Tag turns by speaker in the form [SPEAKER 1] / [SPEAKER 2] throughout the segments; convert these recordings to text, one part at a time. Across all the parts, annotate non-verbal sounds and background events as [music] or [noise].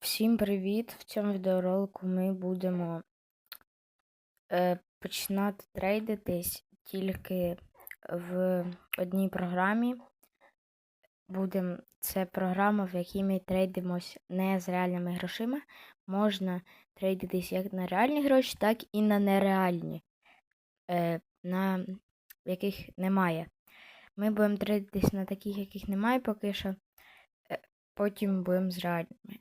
[SPEAKER 1] Всім привіт! В цьому відеоролику ми будемо е, починати трейдитись тільки в одній програмі. Будем... Це програма, в якій ми трейдимось не з реальними грошима. Можна трейдитись як на реальні гроші, так і на нереальні, е, на яких немає. Ми будемо трейдитись на таких, яких немає поки що. Е, потім будемо з реальними.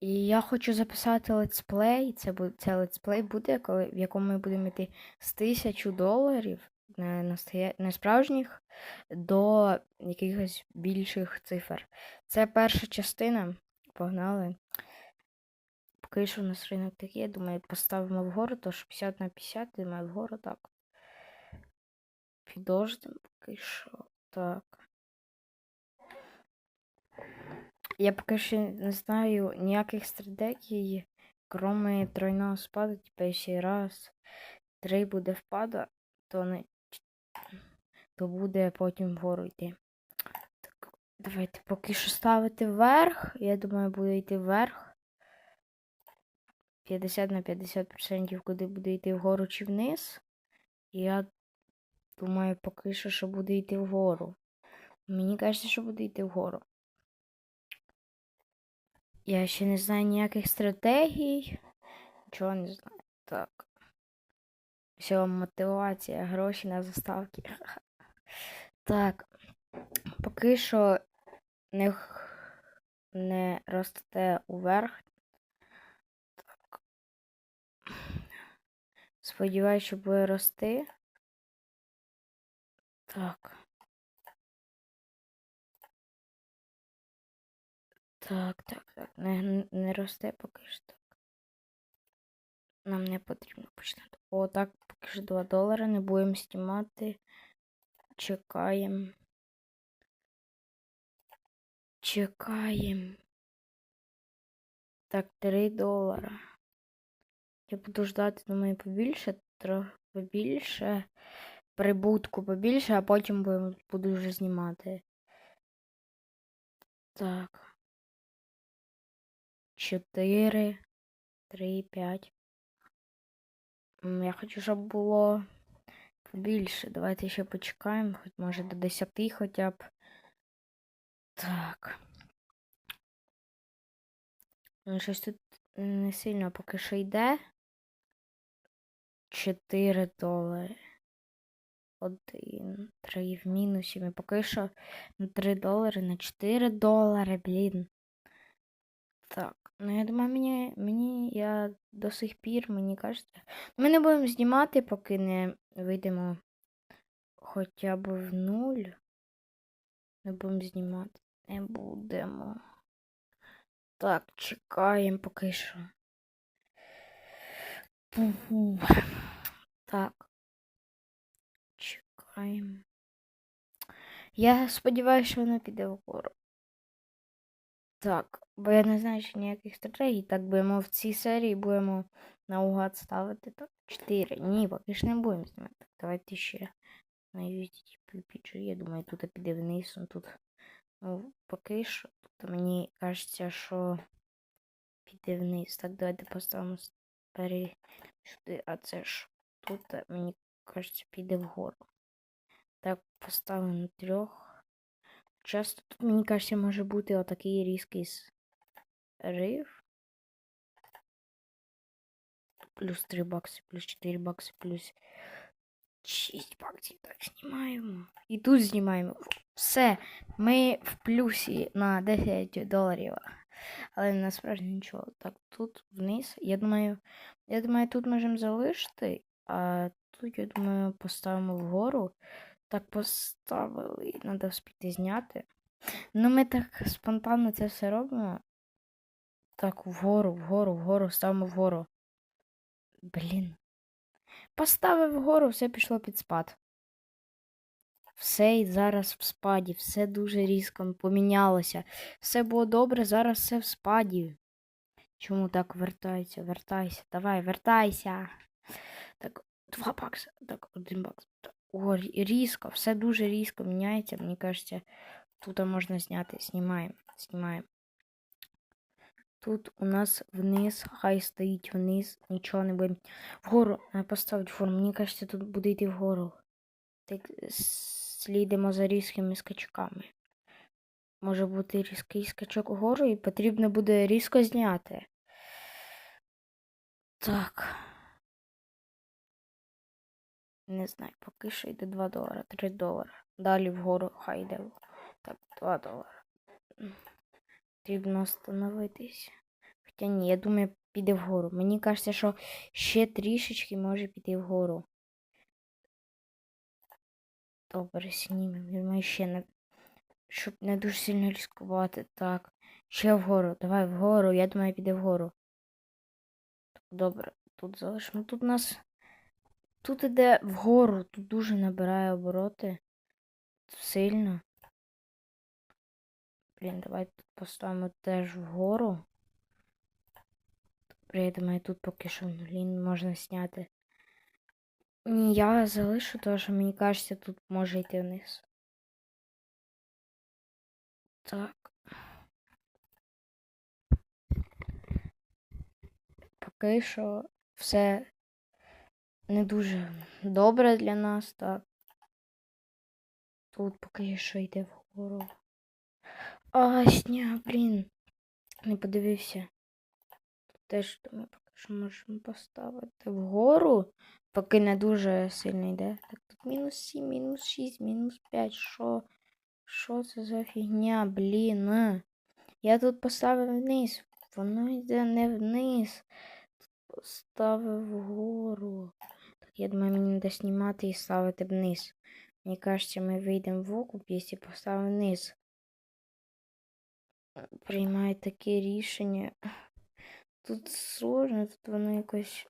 [SPEAKER 1] І я хочу записати летсплей. Це буде це летсплей буде, коли в якому ми будемо йти з тисячу доларів не, настоя... не справжніх до якихось більших цифр. Це перша частина. Погнали. Поки що у нас ринок такий, я думаю, поставимо вгору, тож 50 на 50, думаю, вгору так. Підождемо поки що. Так. Я поки що не знаю ніяких стратегій, кроме тройного спаду, типа якщо раз, три буде впада, то не то буде потім вгору йти. Так, давайте поки що ставити вверх. Я думаю, буде йти вверх. 50 на 50% куди буде йти вгору чи вниз. І я думаю, поки що, що буде йти вгору. Мені кажеться, що буде йти вгору. Я ще не знаю ніяких стратегій. Нічого не знаю. Так. Все, мотивація, гроші на заставки. [laughs] Так. Поки що не, не росте уверх. Так. Сподіваюсь, що буде рости. Так. Так, так, так. Не, не росте поки що так. Нам не потрібно починати. О, так, поки що 2 долари. Не будемо знімати. Чекаємо. Чекаємо. Так, 3 долара. Я буду ждати, думаю, побільше, трохи побільше. Прибутку побільше, а потім буду вже знімати. Так. 4, 3, 5. Я хочу, щоб було побільше. Давайте ще почекаємо, хоч може до 10 хоча б. Так. Ну, щось тут не сильно поки що йде. 4 долари. Один, три в мінусі. Ми поки що на 3 долари, на 4 долари, блін. Так, ну я думаю, мені, мені я до сих пір, мені кажеться. Ми не будемо знімати, поки не вийдемо хоча б в нуль. Не будемо знімати. Не будемо. Так, чекаємо поки що. Так. Чекаємо. Я сподіваюся, що вона піде вгору. Так, бо я не знаю ще ніяких стратегій. Так будемо в цій серії будемо наугад ставити так. 4. Ні, поки ж не будемо знімати. Так, давайте ще на USDT Я думаю, тут піде вниз. Тут, ну, поки що, тут мені кажеться, що піде вниз. Так, давайте поставимо сюди, а це ж тут, мені кажеться, піде вгору. Так, поставимо трьох. Часто тут, мені кажеться, може бути отакий різкий рив. Плюс 3 бакси, плюс 4 бакси, плюс 6 баксів. Так, знімаємо. І тут знімаємо. Все. Ми в плюсі на 10 доларів. Але насправді нічого. Так, тут вниз. Я думаю, я думаю, тут можемо залишити. А тут, я думаю, поставимо вгору. Так поставили. Треба вспіти зняти. Ну, ми так спонтанно це все робимо. Так, вгору, вгору, вгору, ставимо вгору. Блін. Поставив вгору, все пішло під спад. Все і зараз в спаді, все дуже різко помінялося. Все було добре, зараз все в спаді. Чому так вертається? Вертайся, давай, вертайся. Так, два бакси, так, один бакс. О, рі- різко, все дуже різко міняється. Мені кажеться, тут можна зняти. Знімаємо, знімаємо. Тут у нас вниз, хай стоїть вниз, нічого не будемо. Вгору треба поставити форму. Мені кажеться, тут буде йти вгору. Так слідимо за різкими скачками. Може бути різкий скачок вгору і потрібно буде різко зняти. Так. Не знаю, поки що йде 2 долара, 3 долара. Далі вгору хай йде. Так, 2 долара. Потрібно остановитись. Хоча ні, я думаю, піде вгору. Мені кажеться, що ще трішечки може піти вгору. Добре, знімемо. Думаю, ще не. Щоб не дуже сильно ризикувати. Так. Ще вгору. Давай вгору. Я думаю, піде вгору. Добре, тут залишимо. Тут у нас. Тут іде вгору, тут дуже набирає обороти. Сильно. Блін, давай тут поставимо теж вгору. Я думаю, тут поки що блін, можна зняти. Ні, я залишу, тому що мені кажеться, тут може йти вниз. Так. Поки що все не дуже добре для нас, так. Тут поки що йде вгору. А, сня, блін. Не подивився. Тут теж думаю, поки що можемо поставити вгору, поки не дуже сильно йде. Так, тут мінус 7, мінус 6, мінус 5. Що? Що це за фігня, блін? Я тут поставив вниз. Воно йде не вниз. Тут поставив вгору. Я думаю, мені треба знімати і ставити вниз. Мені кажеться, ми вийдемо в окуп, якщо поставимо вниз. Приймає таке рішення. Тут сложно, тут воно якось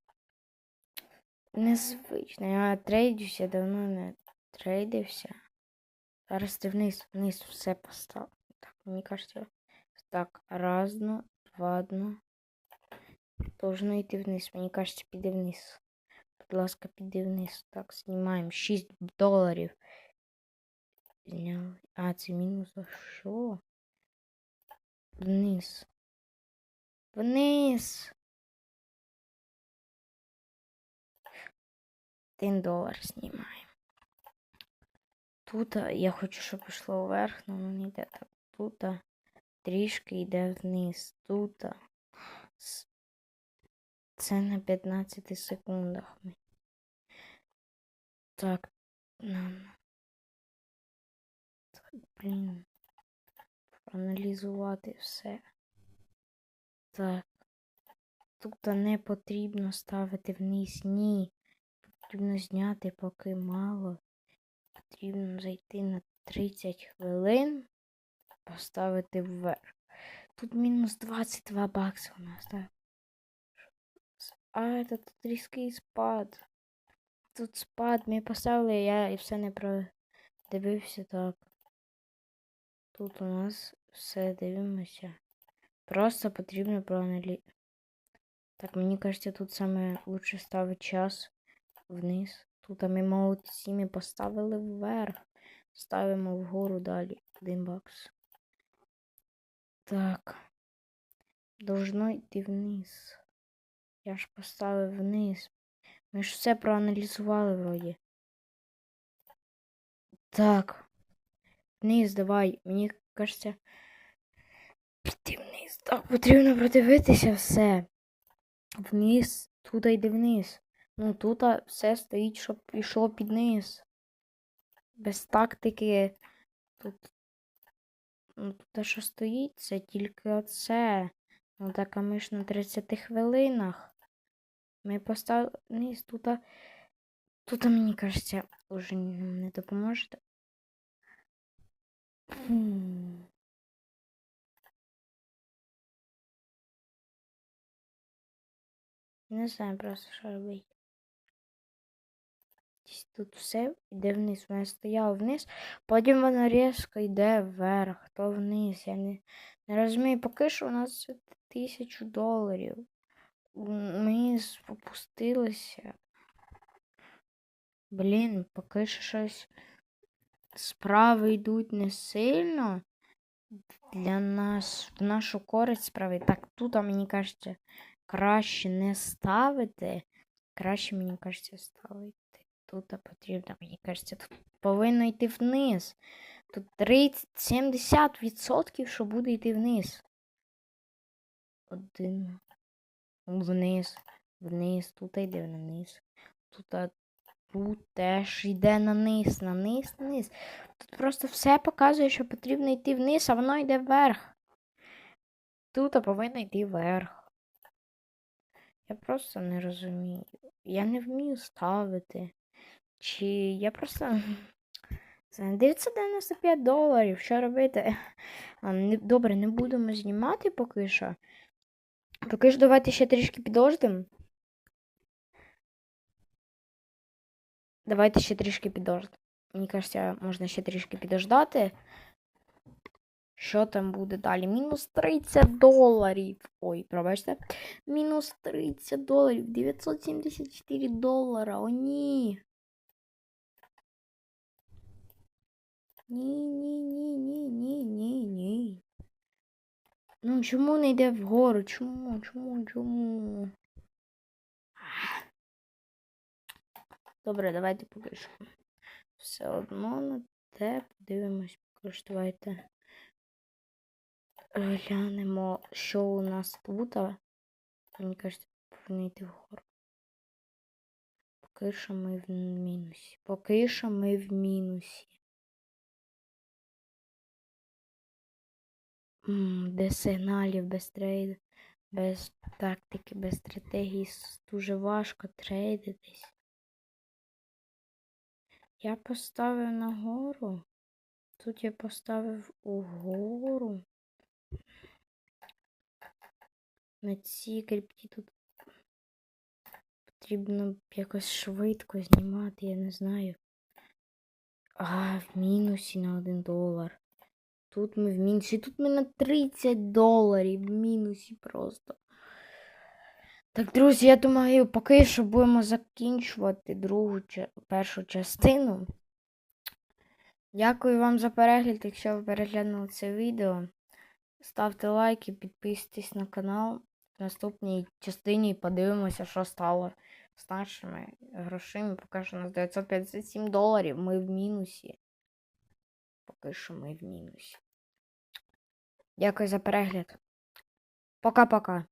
[SPEAKER 1] незвичне. Я трейдюся, давно не трейдився. Зараз ти вниз, вниз все постав. Так, мені кажеться. Так, разно, два, дно. Должно йти вниз. Мені кажеться, піде вниз. Будь ласка, піди вниз. Так, знімаємо. 6 доларів. Зняли. А, це мінус за що? Вниз. Вниз. Один долар знімаємо. Тут я хочу, щоб пішло вверх, але воно йде так. Тут трішки йде вниз. Тут це на 15 секундах. Так, нам. Так, блін. Проаналізувати все. Так. Тут не потрібно ставити вниз. Ні. Потрібно зняти поки мало. Потрібно зайти на 30 хвилин, поставити вверх. Тут мінус 22 бакси у нас, так. А, це тут різкий спад. Тут спад. Ми поставили, я і все не продивився так. Тут у нас все дивимося. Просто потрібно проаналізувати. Так, мені кажеться, тут саме лучше ставити час вниз. Тут ми молодці поставили вверх. Ставимо вгору далі. Один бакс. Так. Должно йти вниз. Я ж поставив вниз. Ми ж все проаналізували вроді. Так. Вниз давай. Мені кажеться. Піти вниз. Так, потрібно продивитися все. Вниз. Тут йде вниз. Ну тут все стоїть, щоб пішло під низ. Без тактики. Тут. Ну, тут що стоїть, це тільки оце. Ну так, а ми ж на 30 хвилинах. Ми поставили низ тут. а, Тут, мені кажеться, уже не допоможете. Хм. Не знаю просто, що робити. Тут все йде вниз. Воно стояло вниз, потім воно різко йде вверх, то вниз. Я не, не розумію, поки що у нас це тисячу доларів. Ми спустилися. Блін, поки що щось справи йдуть не сильно. для нас в нашу користь справи. Так, тут, мені кажеться, краще не ставити. Краще, мені кажеться, ставити. Тут потрібно, мені кажеться, тут повинно йти вниз. Тут 30, 70%, що буде йти вниз. Один. Вниз. Вниз. Тут йде вниз. Тут, тут теж йде на низ, на низ, на низ. Тут просто все показує, що потрібно йти вниз, а воно йде вверх. Тут повинно йти вверх. Я просто не розумію. Я не вмію ставити. Чи я просто. [laughs] Це 995 доларів. Що робити? [laughs] Добре, не будемо знімати поки що. Поки що давайте ще трішки підождемо. Давайте ще трішки підождемо. Мені кажеться, можна ще трішки підождати. Що там буде далі? Мінус 30 доларів. Ой, пробачте. Мінус 30 доларів. 974 долара. О, ні. Ні, Ну, чому не йде вгору? Чому? Чому? Чому? Добре, давайте поки що. Все одно на те подивимось. Поки глянемо, що у нас тут. Мені кажеться, повинно йти вгору. Поки що ми в мінусі. Поки що ми в мінусі. Без сигналів, без трейду, без тактики, без стратегії дуже важко трейдитись. Я поставив нагору. Тут я поставив угору. На цій крипті тут потрібно якось швидко знімати, я не знаю. А, в мінусі на 1 долар. Тут ми в мінусі. Тут ми на 30 доларів в мінусі просто. Так, друзі, я думаю, поки що будемо закінчувати другу першу частину. Дякую вам за перегляд. Якщо ви переглянули це відео, ставте лайки, підписуйтесь на канал. В наступній частині подивимося, що стало з нашими грошима. Поки що у нас 957 доларів. Ми в мінусі. Поки що ми в мінусі. Дякую за перегляд. Пока-пока.